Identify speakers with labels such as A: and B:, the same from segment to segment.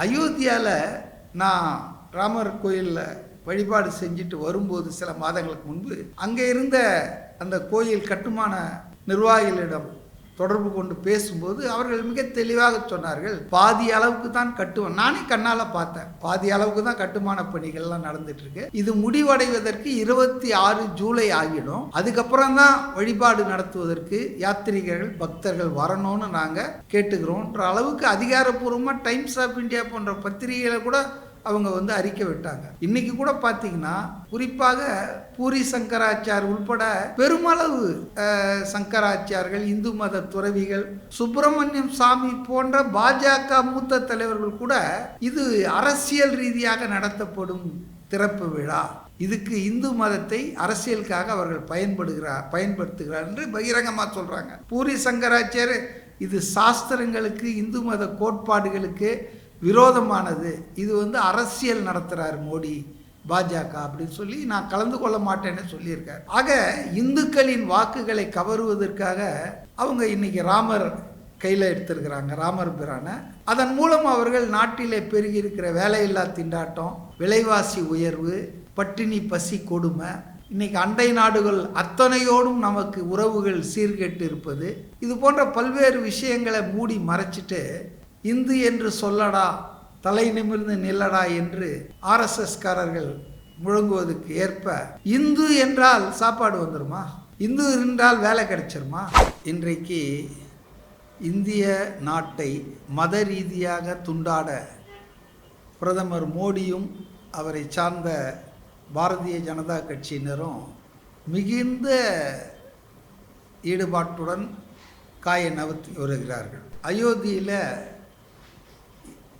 A: அயோத்தியாவில் நான் ராமர் கோயிலில் வழிபாடு செஞ்சுட்டு வரும்போது சில மாதங்களுக்கு முன்பு அங்கே இருந்த அந்த கோயில் கட்டுமான நிர்வாகிகளிடம் தொடர்பு கொண்டு பேசும்போது அவர்கள் மிக தெளிவாக சொன்னார்கள் பாதி அளவுக்கு தான் கட்டுவோம் நானே கண்ணால் பார்த்தேன். பாதி அளவுக்கு தான் கட்டுமான பணிகள்லாம் நடந்துட்டு இருக்கு இது முடிவடைவதற்கு இருபத்தி ஆறு ஜூலை ஆகிடும். அதுக்கப்புறம் தான் வழிபாடு நடத்துவதற்கு யாத்திரிகர்கள் பக்தர்கள் வரணும்னு நாங்கள் கேட்டுக்கிறோன்ற அளவுக்கு அதிகாரப்பூர்வமாக டைம்ஸ் ஆஃப் இந்தியா போன்ற பத்திரிகைகளை கூட அவங்க வந்து அறிக்கை விட்டாங்க. இன்னைக்கு கூட பார்த்தீங்கன்னா குறிப்பாக பூரி சங்கராச்சார் உள்பட பெருமளவு சங்கராச்சார்கள் இந்து மத துறவிகள் சுப்பிரமணியம் சாமி போன்ற பாஜக மூத்த தலைவர்கள் கூட இது அரசியல் ரீதியாக நடத்தப்படும் திறப்பு விழா. இதுக்கு இந்து மதத்தை அரசியலுக்காக அவர்கள் பயன்படுகிறார் பயன்படுத்துகிறார் என்று பகிரங்கமாக சொல்கிறாங்க பூரி சங்கராச்சார் இது சாஸ்திரங்களுக்கு இந்து மத கோட்பாடுகளுக்கு விரோதமானது. இது வந்து அரசியல் நடத்துகிறார் மோடி பாஜக அப்படின்னு சொல்லி நான் கலந்து கொள்ள மாட்டேன்னு சொல்லியிருக்கார். ஆக இந்துக்களின் வாக்குகளை கவருவதற்காக அவங்க இன்னைக்கு ராமர் கையில் எடுத்திருக்கிறாங்க ராமர் பிரானை. அதன் மூலம் அவர்கள் நாட்டிலே பெருகி இருக்கிற வேலையில்லா திண்டாட்டம் விலைவாசி உயர்வு பட்டினி பசி கொடுமை இன்னைக்கு அண்டை நாடுகள் அத்தனையோடும் நமக்கு உறவுகள் சீர்கெட்டு இருப்பது இது போன்ற பல்வேறு விஷயங்களை மூடி மறைச்சிட்டு இந்து என்று சொல்லடா தலை நிமிர்ந்து நில்லடா என்று ஆர்எஸ்எஸ்காரர்கள் முழங்குவதற்கு ஏற்ப இந்து என்றால் சாப்பாடு வந்துடுமா இந்து என்றால் வேலை கிடைச்சிருமா? இன்றைக்கு இந்திய நாட்டை மத ரீதியாக துண்டாட பிரதமர் மோடியும் அவரை சார்ந்த பாரதிய ஜனதா கட்சியினரும் மிகுந்த ஈடுபாட்டுடன் காயை நகர்த்தி வருகிறார்கள். அயோத்தியில்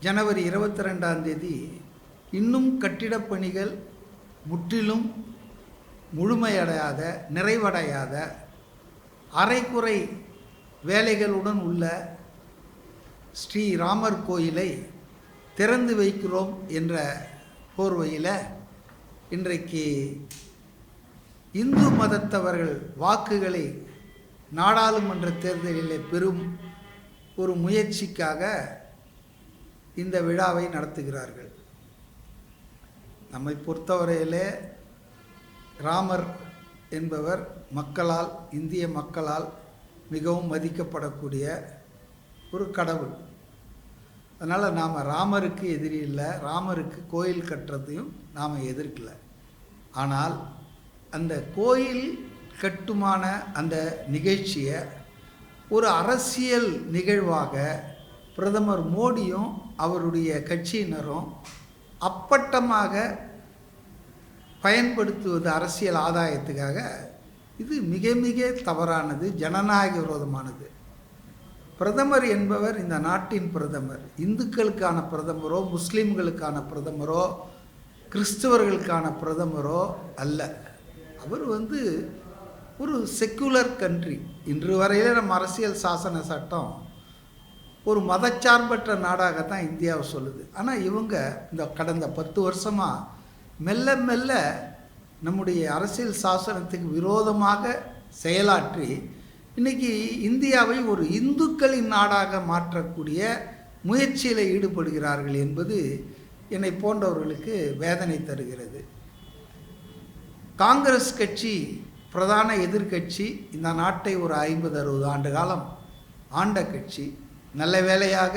A: ஜனவரி இருபத்தி ரெண்டாம் தேதி இன்னும் கட்டிடப் பணிகள் முற்றிலும் முழுமையடையாத நிறைவடையாத அரைக்குறை வேலைகளுடன் உள்ள ஸ்ரீராமர் கோயிலை திறந்து வைக்கிறோம் என்ற போர்வையில் இன்றைக்கு இந்து மதத்தவர்கள் வாக்குகளை நாடாளுமன்ற தேர்தலில் பெறும் ஒரு முயற்சிக்காக இந்த விழாவை நடத்துகிறார்கள். நம்மை பொறுத்தவரையிலே ராமர் என்பவர் மக்களால் இந்திய மக்களால் மிகவும் மதிக்கப்படக்கூடிய ஒரு கடவுள். அதனால் நாம் ராமருக்கு எதிரி இல்லை ராமருக்கு கோயில் கட்டுறதையும் நாம் எதிர்க்கல. ஆனால் அந்த கோயில் கட்டுமான அந்த நிகழ்ச்சியை ஒரு அரசியல் நிகழ்வாக பிரதமர் மோடியும் அவருடைய கட்சியினரும் அப்பட்டமாக பயன்படுத்துவது அரசியல் ஆதாயத்துக்காக இது மிக மிக தவறானது ஜனநாயக விரோதமானது. பிரதமர் என்பவர் இந்த நாட்டின் பிரதமர் இந்துக்களுக்கான பிரதமரோ முஸ்லீம்களுக்கான பிரதமரோ கிறிஸ்தவர்களுக்கான பிரதமரோ அல்ல. அவர் வந்து ஒரு செக்குலர் கண்ட்ரி இன்று வரையில் நம்ம அரசியல் சாசன சட்டம் ஒரு மதச்சார்பற்ற நாடாக தான் இந்தியாவை சொல்லுது. ஆனால் இவங்க இந்த கடந்த பத்து வருஷமாக மெல்ல மெல்ல நம்முடைய அரசியல் சாசனத்துக்கு விரோதமாக செயலாற்றி இன்னைக்கு இந்தியாவை ஒரு இந்துக்களின் நாடாக மாற்றக்கூடிய முயற்சியில் ஈடுபடுகிறார்கள் என்பது என்னை போன்றவர்களுக்கு வேதனை தருகிறது. காங்கிரஸ் கட்சி பிரதான எதிர்க்கட்சி இந்த நாட்டை ஒரு ஐம்பது அறுபது ஆண்டு காலம் ஆண்ட கட்சி நல்ல வேளையாக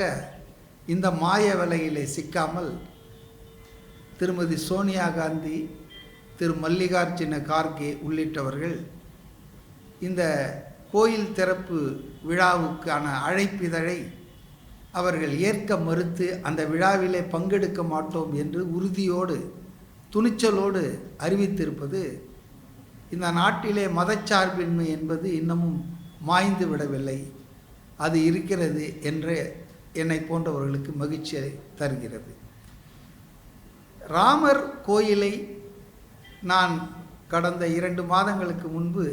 A: இந்த மாய வலையிலே சிக்காமல் திருமதி சோனியா காந்தி திரு மல்லிகார்ஜுன கார்கே உள்ளிட்டவர்கள் இந்த கோயில் திறப்பு விழாவுக்கான அழைப்பிதழை அவர்கள் ஏற்க மறுத்து அந்த விழாவிலே பங்கெடுக்க மாட்டோம் என்று உறுதியோடு துணிச்சலோடு அறிவித்திருப்பது இந்த நாட்டிலே மதச்சார்பின்மை என்பது இன்னமும் மாய்ந்து விடவில்லை. அது இருக்கிறது என்று என்னை போன்றவர்களுக்கு மகிழ்ச்சியை தருகிறது. ராமர் கோயிலை நான் கடந்த இரண்டு மாதங்களுக்கு முன்பு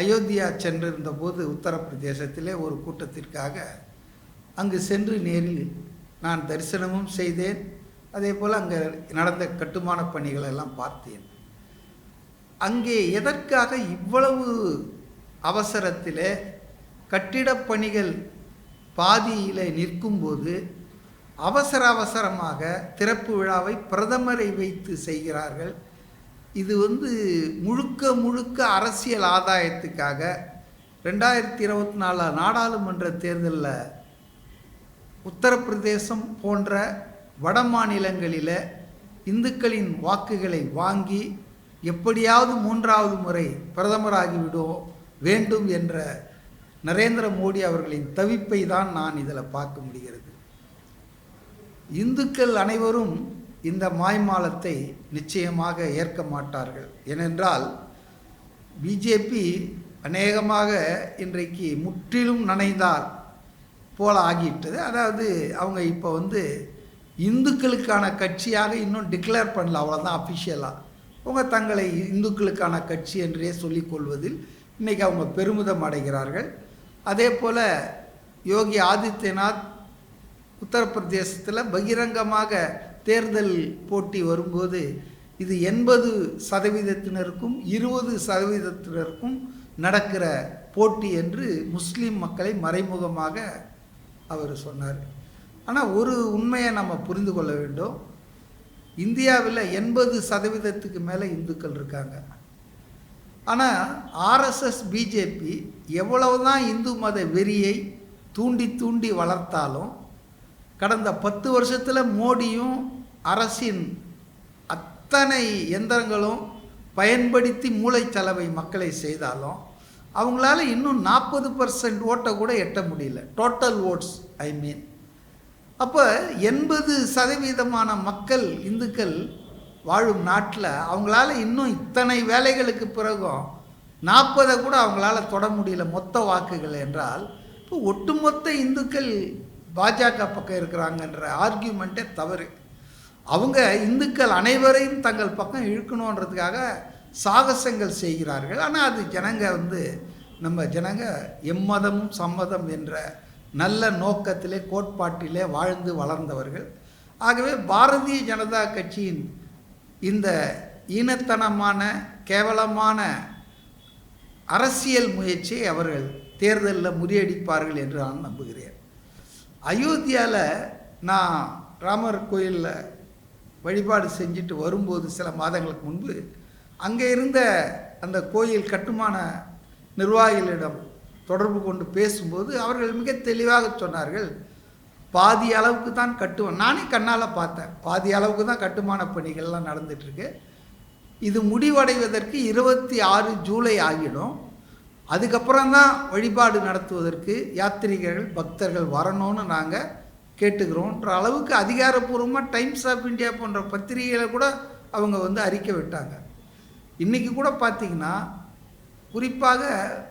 A: அயோத்தியா சென்றிருந்த போது உத்தரப்பிரதேசத்திலே ஒரு கூட்டத்திற்காக அங்கு சென்று நேரில் நான் தரிசனமும் செய்தேன். அதே போல் அங்கே நடந்த கட்டுமான பணிகளெல்லாம் பார்த்தேன். அங்கே எதற்காக இவ்வளவு அவசரத்திலே கட்டிடப் பணிகள் பாதியில் நிற்கும்போது அவசர அவசரமாக திறப்பு விழாவை பிரதமரை வைத்து செய்கிறார்கள். இது வந்து முழுக்க முழுக்க அரசியல் ஆதாயத்துக்காக ரெண்டாயிரத்தி இருபத்தி நாலு நாடாளுமன்ற தேர்தலில் உத்தரப்பிரதேசம் போன்ற வட மாநிலங்களில் இந்துக்களின் வாக்குகளை வாங்கி எப்படியாவது மூன்றாவது முறை பிரதமராகிவிடும் வேண்டும் என்ற நரேந்திர மோடி அவர்களின் தவிப்பை தான் நான் இதில் பார்க்க முடிகிறது. இந்துக்கள் அனைவரும் இந்த மாய்மாலத்தை நிச்சயமாக ஏற்க மாட்டார்கள். ஏனென்றால் பிஜேபி அநேகமாக இன்றைக்கு முற்றிலும் நனைந்தார் போல ஆகிவிட்டது. அதாவது அவங்க இப்போ வந்து இந்துக்களுக்கான கட்சியாக இன்னும் டிக்ளேர் பண்ணல அவ்வளோதான் அஃபிஷியலாக அவங்க தங்களை இந்துக்களுக்கான கட்சி என்றே சொல்லிக்கொள்வதில் இன்றைக்கி அவங்க பெருமிதம் அடைகிறார்கள். அதே போல் யோகி ஆதித்யநாத் உத்தரப்பிரதேசத்தில் பகிரங்கமாக தேர்தல் போட்டி வரும்போது இது எண்பது சதவீதத்தினருக்கும் இருபது சதவீதத்தினருக்கும் நடக்கிற போட்டி என்று முஸ்லீம் மக்களை மறைமுகமாக அவர் சொன்னார். ஆனால் ஒரு உண்மையை நம்ம புரிந்து கொள்ள வேண்டும். இந்தியாவில் எண்பது சதவீதத்துக்கு மேலே இந்துக்கள் இருக்காங்க. ஆனால் ஆர்எஸ்எஸ் பிஜேபி எவ்வளவுதான் இந்து மத வெறியை தூண்டி தூண்டி வளர்த்தாலும் கடந்த பத்து வருஷத்தில் மோடியும் அரசின் அத்தனை எந்திரங்களும் பயன்படுத்தி மூளைச்சலவை மக்களை செய்தாலும் அவங்களால இன்னும் நாற்பது பர்சன்ட் ஓட்டை கூட எட்ட முடியல. டோட்டல் ஓட்ஸ் ஐ மீன் அப்போ எண்பது சதவீதமான மக்கள் இந்துக்கள் வாழும் நாட்டில் அவங்களால இன்னும் இத்தனை வேலைகளுக்கு பிறகும் நாற்பதை கூட அவங்களால தொட முடியல மொத்த வாக்குகள் என்றால் இப்போ ஒட்டுமொத்த இந்துக்கள் பாஜக பக்கம் இருக்கிறாங்கன்ற ஆர்கியூமெண்ட்டே தவறு. அவங்க இந்துக்கள் அனைவரையும் தங்கள் பக்கம் இழுக்கணுன்றதுக்காக சாகசங்கள் செய்கிறார்கள். ஆனால் அது ஜனங்க வந்து நம்ம ஜனங்க எம்மதமும் சம்மதம் என்ற நல்ல நோக்கத்திலே கோட்பாட்டிலே வாழ்ந்து வளர்ந்தவர்கள். ஆகவே பாரதிய ஜனதா கட்சியின் இந்த ஈனத்தனமான கேவலமான அரசியல் முயற்சியை அவர்கள் தேர்தலில் முறியடிப்பார்கள் என்று நான் நம்புகிறேன். அயோத்தியாவில் நான் ராமர் கோயிலில் வழிபாடு செஞ்சுட்டு வரும்போது சில மாதங்களுக்கு முன்பு அங்கே இருந்த அந்த கோயில் கட்டுமான நிர்வாகிகளிடம் தொடர்பு கொண்டு பேசும்போது அவர்கள் மிக தெளிவாக சொன்னார்கள் பாதி அளவுக்கு தான் கட்டுவோம். நானே கண்ணால் பார்த்தேன். பாதி அளவுக்கு தான் கட்டுமான பணிகள்லாம் நடந்துகிட்ருக்கு இது முடிவடைவதற்கு இருபத்தி ஆறு ஜூலை ஆகிடும். அதுக்கப்புறம் தான் வழிபாடு நடத்துவதற்கு யாத்திரிகர்கள் பக்தர்கள் வரணும்னு நாங்கள் கேட்டுக்கிறோன்ற அளவுக்கு அதிகாரப்பூர்வமாக டைம்ஸ் ஆஃப் இந்தியா போன்ற பத்திரிகைகளை கூட அவங்க வந்து அறிக்கை விட்டாங்க. இன்றைக்கி கூட பார்த்திங்கன்னா குறிப்பாக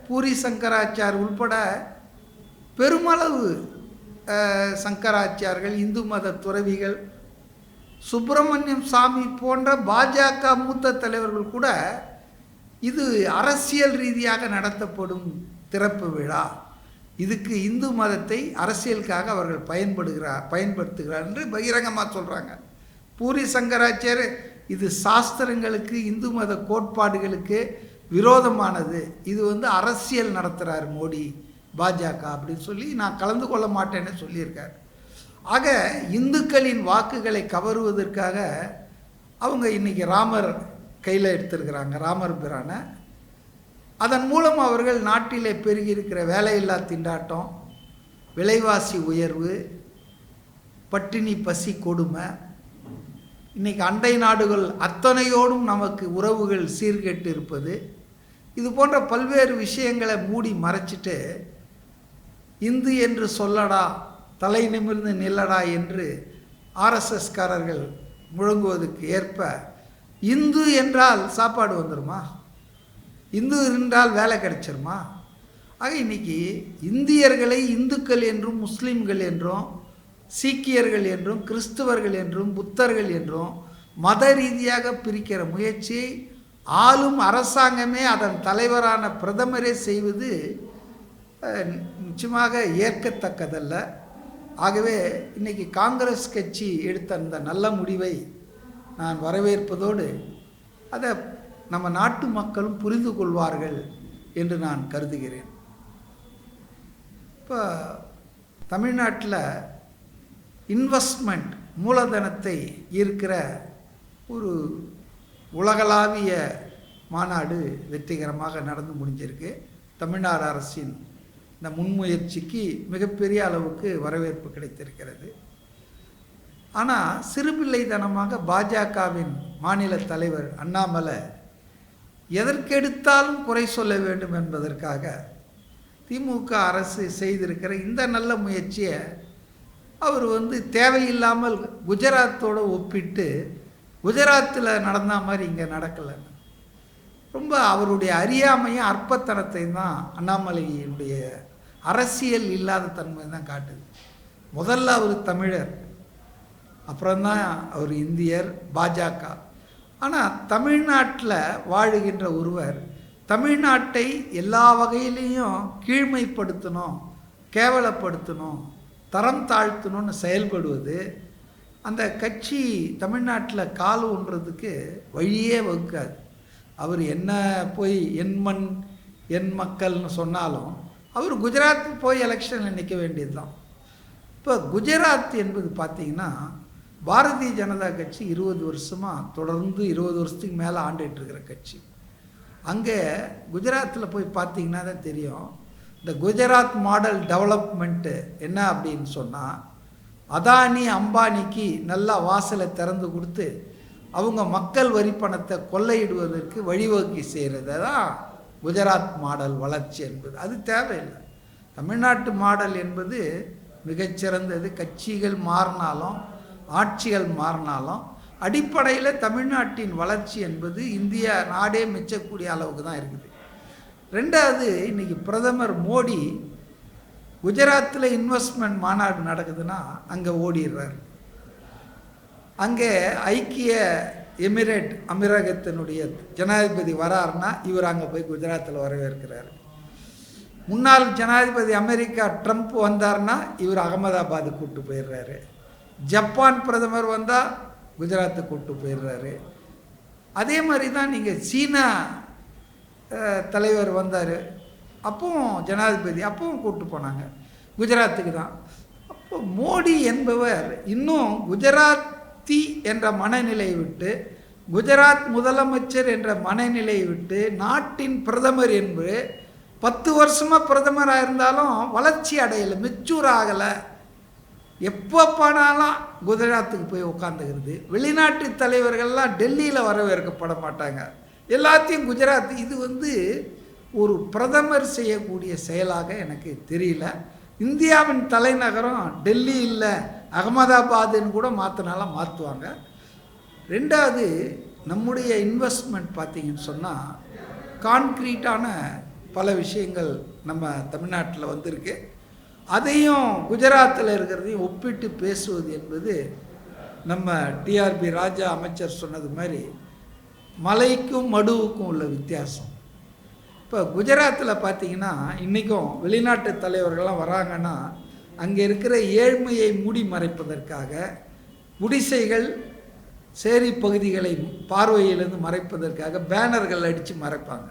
A: பூரி சங்கராச்சார் உள்பட பெருமளவு சங்கராச்சார்கள் இந்து மத துறவிகள் சுப்பிரமணியம் சாமி போன்ற பாஜக மூத்த தலைவர்கள் கூட இது அரசியல் ரீதியாக நடத்தப்படும் திறப்பு விழா. இதுக்கு இந்து மதத்தை அரசியலுக்காக அவர்கள் பயன்படுகிறார் பயன்படுத்துகிறார் என்று பகிரங்கமாக சொல்கிறாங்க பூரி சங்கராச்சார் இது சாஸ்திரங்களுக்கு இந்து மத கோட்பாடுகளுக்கு விரோதமானது. இது வந்து அரசியல் நடத்துகிறார் மோடி. பாஜக அப்படின்னு சொல்லி நான் கலந்து கொள்ள மாட்டேன்னு சொல்லியிருக்கார். ஆக இந்துக்களின் வாக்குகளை கவருவதற்காக அவங்க இன்றைக்கி ராமர் கையில் எடுத்திருக்கிறாங்க ராமர் பிரானை. அதன் மூலம் அவர்கள் நாட்டிலே பெருகி இருக்கிற வேலையில்லா திண்டாட்டம் விலைவாசி உயர்வு பட்டினி பசி கொடுமை இன்றைக்கி அண்டை நாடுகள் அத்தனையோடும் நமக்கு உறவுகள் சீர்கெட்டு இருப்பது இது போன்ற பல்வேறு விஷயங்களை மூடி மறைச்சிட்டு இந்து என்று சொல்லடா தலை நிமிர்ந்து நில்லடா என்று ஆர்எஸ்எஸ்காரர்கள் முழங்குவதற்கு ஏற்ப இந்து என்றால் சாப்பாடு வந்துடுமா இந்து என்றால் வேலை கிடைச்சிருமா? ஆக இன்னைக்கு இந்தியர்களை இந்துக்கள் என்றும் முஸ்லீம்கள் என்றும் சீக்கியர்கள் என்றும் கிறிஸ்துவர்கள் என்றும் புத்தர்கள் என்றும் மத ரீதியாக பிரிக்கிற முயற்சி ஆளும் அரசாங்கமே அதன் தலைவரான பிரதமரே செய்வது நிச்சயமாக ஏற்கத்தக்கதல்ல. ஆகவே இன்றைக்கி காங்கிரஸ் கட்சி எடுத்த அந்த நல்ல முடிவை நான் வரவேற்பதோடு அதை நம்ம நாட்டு மக்களும் புரிந்து கொள்வார்கள் என்று நான் கருதுகிறேன். இப்போ தமிழ்நாட்டில் இன்வெஸ்ட்மெண்ட் மூலதனத்தை ஈர்க்கிற ஒரு உலகளாவிய மாநாடு வெற்றிகரமாக நடந்து முடிஞ்சிருக்கு. தமிழ்நாடு அரசின் இந்த முன்முயற்சிக்கு மிகப்பெரிய அளவுக்கு வரவேற்பு கிடைத்திருக்கிறது. ஆனால் சிறுபிள்ளைத்தனமாக பாஜகவின் மாநில தலைவர் அண்ணாமலை எதற்கெடுத்தாலும் குறை சொல்ல வேண்டும் என்பதற்காக திமுக அரசு செய்திருக்கிற இந்த நல்ல முயற்சியை அவர் வந்து தேவையில்லாமல் குஜராத்தோடு ஒப்பிட்டு குஜராத்தில் நடந்த மாதிரி இங்கே நடக்கலை ரொம்ப அவருடைய அறியாமையும் அற்பத்தனத்தையும் தான் அண்ணாமலையினுடைய அரசியல் இல்லாத தன்மை தான் காட்டுது. முதல்ல அவர் தமிழர் அப்புறம்தான் அவர் இந்தியர் பாஜக. ஆனால் தமிழ்நாட்டில் வாழுகின்ற ஒருவர் தமிழ்நாட்டை எல்லா வகையிலையும் கீழ்மைப்படுத்தணும் கேவலப்படுத்தணும் தரம் தாழ்த்தணும்னு செயல்படுவது அந்த கட்சி தமிழ்நாட்டில் கால் ஒன்றதுக்கு வழியே வகுக்காது. அவர் என்ன போய் என் மண் என் மக்கள்னு சொன்னாலும் அவர் குஜராத் போய் எலெக்ஷனில் நிற்க வேண்டியது தான் இப்போ குஜராத் என்பது பார்த்திங்கன்னா பாரதிய ஜனதா கட்சி இருபது வருஷமாக தொடர்ந்து இருபது வருஷத்துக்கு மேலே ஆண்டுகிட்டு இருக்கிற கட்சி. அங்கே குஜராத்தில் போய் பார்த்தீங்கன்னா தான் தெரியும். இந்த குஜராத் மாடல் டெவலப்மெண்ட்டு என்ன அப்படின்னு சொன்னால் அதானி அம்பானிக்கு நல்லா வாசலை திறந்து கொடுத்து அவங்க மக்கள் வரி பணத்தை கொள்ளையிடுவதற்கு வழிவகுக்கி செய்கிறது தான் குஜராத் மாடல் வளர்ச்சி என்பது. அது தேவையில்லை. தமிழ்நாட்டு மாடல் என்பது மிகச்சிறந்தது. கட்சிகள் மாறினாலும் ஆட்சிகள் மாறினாலும் அடிப்படையில் தமிழ்நாட்டின் வளர்ச்சி என்பது இந்தியா நாடே மெச்சக்கூடிய அளவுக்கு தான் இருக்குது. ரெண்டாவது இன்றைக்கி பிரதமர் மோடி குஜராத்தில் இன்வெஸ்ட்மெண்ட் மாநாடு நடக்குதுன்னா அங்கே ஓடிடுறாரு. அங்கே ஐக்கிய எமிரேட் அமீரகத்தினுடைய ஜனாதிபதி வராருன்னா இவர் அங்கே போய் குஜராத்தில் வரவேற்கிறார். முன்னாள் ஜனாதிபதி அமெரிக்கா ட்ரம்ப் வந்தார்னா இவர் அகமதாபாத் கூப்பிட்டு போயிடுறாரு. ஜப்பான் பிரதமர் வந்தால் குஜராத்தை கூப்பிட்டு போயிடுறாரு. அதே மாதிரி தான் நீங்கள் சீனா தலைவர் வந்தார். அப்பவும் ஜனாதிபதி அப்பவும் கூப்பிட்டு போனாங்க. குஜராத்துக்கு தான். அப்போ மோடி என்பவர் இன்னும் குஜராத் குஜராத்தி என்ற மனநிலையை விட்டு குஜராத் முதலமைச்சர் என்ற மனநிலையை விட்டு நாட்டின் பிரதமர் என்பது பத்து வருஷமாக பிரதமராக இருந்தாலும் வளர்ச்சி அடையலை மெச்சூர் ஆகலை. எப்போ போனாலும் குஜராத்துக்கு போய் உட்காந்துக்கிறது வெளிநாட்டு தலைவர்கள்லாம் டெல்லியில் வரவேற்கப்பட மாட்டாங்க. எல்லாத்தையும் குஜராத் இது வந்து ஒரு பிரதமர் செய்யக்கூடிய செயலாக எனக்கு தெரியல. இந்தியாவின் தலைநகரம் டெல்லி இல்லை. அகமதாபாதுன்னு கூட மாற்றினாலும் மாற்றுவாங்க ரெண்டாவது நம்முடைய இன்வெஸ்ட்மெண்ட் பார்த்திங்கன்னு சொன்னால் கான்க்ரீட்டான பல விஷயங்கள் நம்ம தமிழ்நாட்டில் வந்திருக்கு. அதையும் குஜராத்தில் இருக்கிறதையும் ஒப்பிட்டு பேசுவது என்பது நம்ம டிஆர்பி ராஜா அமைச்சர் சொன்னது மாதிரி மலைக்கும் மடுவுக்கும் உள்ள வித்தியாசம். இப்போ குஜராத்தில் பார்த்தீங்கன்னா இன்றைக்கும் வெளிநாட்டு தலைவர்கள்லாம் வராங்கன்னா அங்கே இருக்கிற ஏழ்மையை மூடி மறைப்பதற்காக குடிசைகள் சேரி பகுதிகளை பார்வையிலிருந்து மறைப்பதற்காக பேனர்கள் அடித்து மறைப்பாங்க.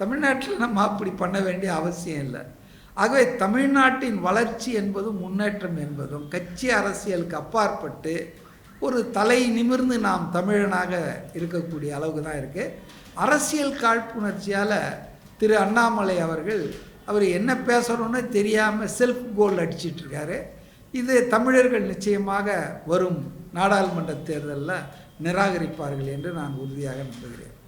A: தமிழ்நாட்டில் நம்ம அப்படி பண்ண வேண்டிய அவசியம் இல்லை. ஆகவே தமிழ்நாட்டின் வளர்ச்சி என்பதும் முன்னேற்றம் என்பதும் கட்சி அரசியலுக்கு அப்பாற்பட்டு ஒரு தலை நிமிர்ந்து நாம் தமிழனாக இருக்கக்கூடிய அளவுக்கு தான் இருக்குது அரசியல் காழ்ப்புணர்ச்சியால் திரு அண்ணாமலை அவர்கள் அவர் என்ன பேசணும்னு தெரியாமல் செல்ஃப் கோல் அடிச்சிட்ருக்காரு. இது தமிழர்கள் நிச்சயமாக வரும் நாடாளுமன்ற தேர்தலில் நிராகரிப்பார்கள் என்று நான் உறுதியாக நம்புகிறேன்.